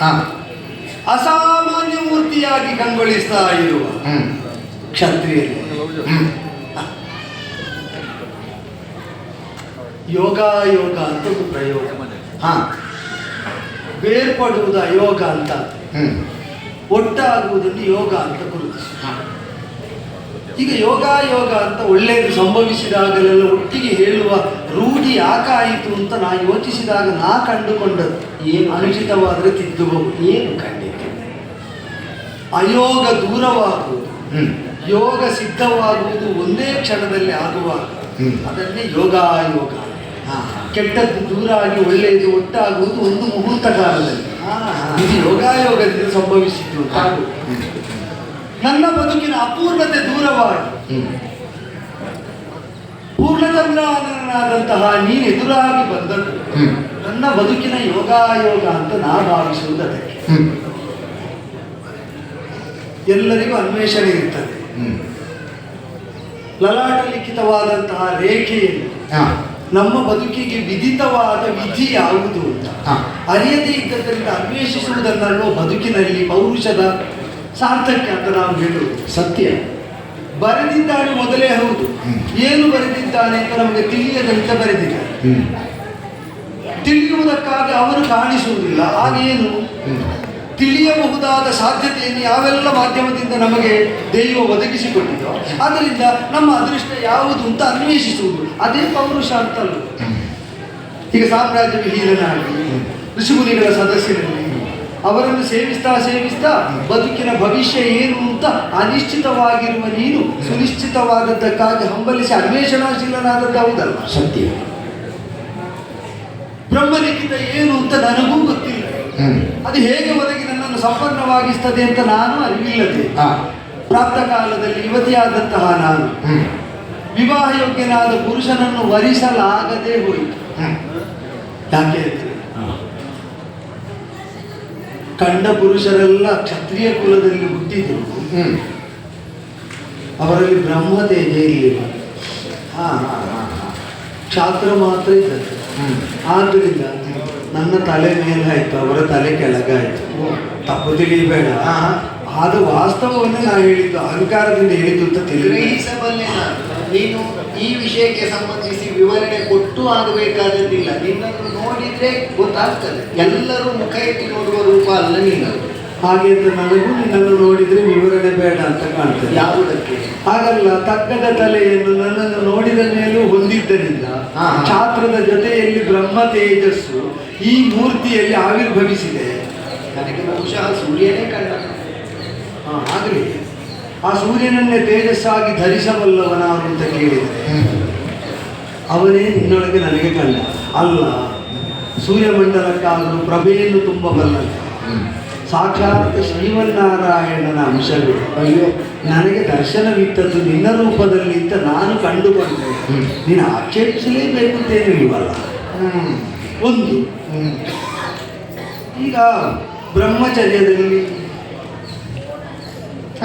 ಹಾ. ಅಸಾಮಾನ್ಯ ಮೂರ್ತಿಯಾಗಿ ಕಂಗೊಳಿಸ್ತಾ ಇರುವ ಕ್ಷತ್ರಿಯ ಯೋಗ ಯೋಗ ಅಂತ ಒಂದು ಪ್ರಯೋಗ. ಹಾ. ಬೇರ್ಪಡುವುದು ಯೋಗ ಅಂತ. ಒಟ್ಟಾಗುವುದನ್ನು ಯೋಗ ಅಂತ ಗುರುತಿಸಿ ಹಾ. ಈಗ ಯೋಗ ಯೋಗ ಅಂತ ಒಳ್ಳೆಯದು ಸಂಭವಿಸಿದಾಗಲೆಲ್ಲ ಒಟ್ಟಿಗೆ ಹೇಳುವ ರೂಢಿ ಯಾಕಾಯಿತು ಅಂತ ನಾ ಯೋಚಿಸಿದಾಗ ನಾ ಕಂಡುಕೊಂಡದ್ದು ಏನು ಅನುಚಿತವಾದರೆ ತಿದ್ದುಬಹುದು ಏನು ಕಂಡಿತು ಅಯೋಗ ದೂರವಾಗುವುದು ಯೋಗ ಸಿದ್ಧವಾಗುವುದು ಒಂದೇ ಕ್ಷಣದಲ್ಲಿ ಆಗುವಾಗ. ಅದನ್ನೇ ಯೋಗ ಯೋಗ. ಕೆಟ್ಟದ್ದು ದೂರ ಆಗಿ ಒಳ್ಳೆಯದು ಒಟ್ಟಾಗುವುದು ಒಂದು ಮುಹೂರ್ತ ಕಾಲದಲ್ಲಿ ಇದು ಯೋಗಾಯೋಗದಿಂದ ಸಂಭವಿಸಿದ್ದು. ಅಂತ ಆಗುವುದು. ನನ್ನ ಬದುಕಿನ ಅಪೂರ್ಣತೆ ದೂರವಾಗಿ. ಪೂರ್ಣತಂಗಾದಂತಹ ನೀನು ಎದುರಾಗಿ ಬಂದದ್ದು ನನ್ನ ಬದುಕಿನ ಯೋಗಾಯೋಗ ಅಂತ ನಾ ಭಾವಿಸುವುದು ಅದಕ್ಕೆ ಎಲ್ಲರಿಗೂ ಅನ್ವೇಷಣೆ ಇರ್ತದೆ. ಲಲಾಟ ಲಿಖಿತವಾದಂತಹ ರೇಖೆಯಲ್ಲಿ ನಮ್ಮ ಬದುಕಿಗೆ ವಿಧಿತವಾದ ವಿಧಿ ಯಾವುದು ಅಂತ ಅರಿಯದೇ ಇದ್ದದರಿಂದ ಅನ್ವೇಷಿಸುವುದನ್ನು ಬದುಕಿನಲ್ಲಿ ಪೌರುಷದ ಸಾರ್ಥಕ್ಯ ಅಂತ ನಾವು ಹೇಳುವುದು. ಸತ್ಯ. ಬರೆದಿದ್ದಾನೆ ಮೊದಲೇ ಹೌದು. ಏನು ಬರೆದಿದ್ದಾನೆ ಅಂತ ನಮಗೆ ತಿಳಿಯದಂತೆ ಬರೆದಿದ್ದಾರೆ ತಿಳಿಯುವುದಕ್ಕಾಗಿ ಅವರು ಕಾಣಿಸುವುದಿಲ್ಲ. ಹಾಗೇನು? ತಿಳಿಯಬಹುದಾದ ಸಾಧ್ಯತೆಯನ್ನು ಯಾವೆಲ್ಲ ಮಾಧ್ಯಮದಿಂದ ನಮಗೆ ದೈವ ಒದಗಿಸಿಕೊಟ್ಟಿದೋ ಅದರಿಂದ ನಮ್ಮ ಅದೃಷ್ಟ ಯಾವುದು ಅಂತ ಅನ್ವೇಷಿಸುವುದು. ಅದೇ ಪೌರುಷ ಅಂತಲ್ಲ. ಈಗ ಸಾಮ್ರಾಜ್ಯ ವಿಹೀನನಾಗಿ ಋಷಿಮುನಿಗಳ ಸದಸ್ಯರಲ್ಲಿ ಅವರನ್ನು ಸೇವಿಸ್ತಾ ಸೇವಿಸ್ತಾ ಬದುಕಿನ ಭವಿಷ್ಯ ಏನು ಅಂತ ಅನಿಶ್ಚಿತವಾಗಿರುವ ನೀನು ಸುನಿಶ್ಚಿತವಾದದ್ದಕ್ಕಾಗಿ ಹಂಬಲಿಸಿ ಅನ್ವೇಷಣಾಶೀಲನಾದದ್ದು ಹೌದಲ್ಲ ಸತ್ಯ. ಬ್ರಹ್ಮಲಿಖಿತ ಏನು ಅಂತ ನನಗೂ ಗೊತ್ತಿಲ್ಲ. ಅದು ಹೇಗೆ ಒದಗಿ ನನ್ನನ್ನು ಸಂಪನ್ನವಾಗಿಸ್ತದೆ ಅಂತ ನಾನು ಅರಿವಿಲ್ಲದೆ ಪ್ರಾಪ್ತ ಕಾಲದಲ್ಲಿ ಯುವತಿಯಾದಂತಹ ನಾನು ವಿವಾಹ ಯೋಗ್ಯನಾದ ಪುರುಷನನ್ನು ವರಿಸಲಾಗದೆ ಹೋಯಿತು. ಯಾಕೆ? ಕಂಡ ಪುರುಷರೆಲ್ಲ ಕ್ಷತ್ರಿಯ ಕುಲದಲ್ಲಿ ಹುಟ್ಟಿದ್ರು. ಅವರಲ್ಲಿ ಬ್ರಹ್ಮ ತೇಜ ಇರಲಿಲ್ಲ ಹಾ ಕ್ಷಾತ್ರ ಮಾತ್ರ ಇದ್ದದ್ದು. ಆದ್ದರಿಂದ ನನ್ನ ತಲೆ ಮೇಲೆ ಆಯ್ತು ಅವರ ತಲೆ ಕೆಳಗಾಯ್ತು ತಪ್ಪು ತಿಳಿಯಬೇಡ ಅದು ವಾಸ್ತವವನ್ನು ಆದ ವಾಸ್ತವವನ್ನೇ ನಾನು ಹೇಳಿದ್ದು ಅಹಂಕಾರದಿಂದ ಹೇಳಿದ್ದು ಅಂತ ತಿಳಿದ ನಾನು ಈ ವಿಷಯಕ್ಕೆ ಸಂಬಂಧಿಸಿ ವಿವರಣೆ ಕೊಟ್ಟು ಆಗಬೇಕಾದದ್ದಿಲ್ಲ. ನಿನ್ನನ್ನು ನೋಡಿದ್ರೆ ಗೊತ್ತಾಗ್ತದೆ. ಎಲ್ಲರೂ ಮುಖ ಎತ್ತಿ ನೋಡುವ ರೂಪ ಅಲ್ಲ ನೀನು ಹಾಗೆ ಅಂತ ನನಗೂ ನಿನ್ನನ್ನು ನೋಡಿದ್ರೆ ವಿವರಣೆ ಬೇಡ ಅಂತ ಕಾಣ್ತದೆ. ಯಾವುದಕ್ಕೆ? ಹಾಗಲ್ಲ ತಕ್ಕದ ತಲೆಯನ್ನು ನನ್ನನ್ನು ನೋಡಿದ ಮೇಲೂ ಹೊಂದಿದ್ದರಿಂದ. ಛಾತ್ರದ ಜೊತೆಯಲ್ಲಿ ಬ್ರಹ್ಮ ತೇಜಸ್ಸು ಈ ಮೂರ್ತಿಯಲ್ಲಿ ಆವಿರ್ಭವಿಸಿದೆ. ನನಗೆ ಬಹುಶಃ ಸೂರ್ಯನೇ ಕಂಡ. ಹಾ, ಆಗಲಿ. ಆ ಸೂರ್ಯನನ್ನೇ ತೇಜಸ್ಸಾಗಿ ಧರಿಸಬಲ್ಲವನ ಅಂತ ಕೇಳಿದರೆ ಅವನೇ ನಿನ್ನೊಳಗೆ ನನಗೆ ಕಂಡ. ಅಲ್ಲ ಸೂರ್ಯಮಂಡಲಕ್ಕಾದರೂ ಪ್ರಭೆಯನ್ನು ತುಂಬಬಲ್ಲನು ಸಾಕ್ಷಾತ್ ಶ್ರೀಮನ್ನಾರಾಯಣನ ಅಂಶಗಳು. ಅಯ್ಯೋ ನನಗೆ ದರ್ಶನವಿತ್ತದ್ದು ನಿನ್ನ ರೂಪದಲ್ಲಿ ಅಂತ ನಾನು ಕಂಡುಕೊಂಡೆ. ನೀನು ಆಕ್ಷೇಪಿಸಲೇಬೇಕು ಇವಲ್ಲ ಒಂದು ಈಗ ಬ್ರಹ್ಮಚರ್ಯದಲ್ಲಿ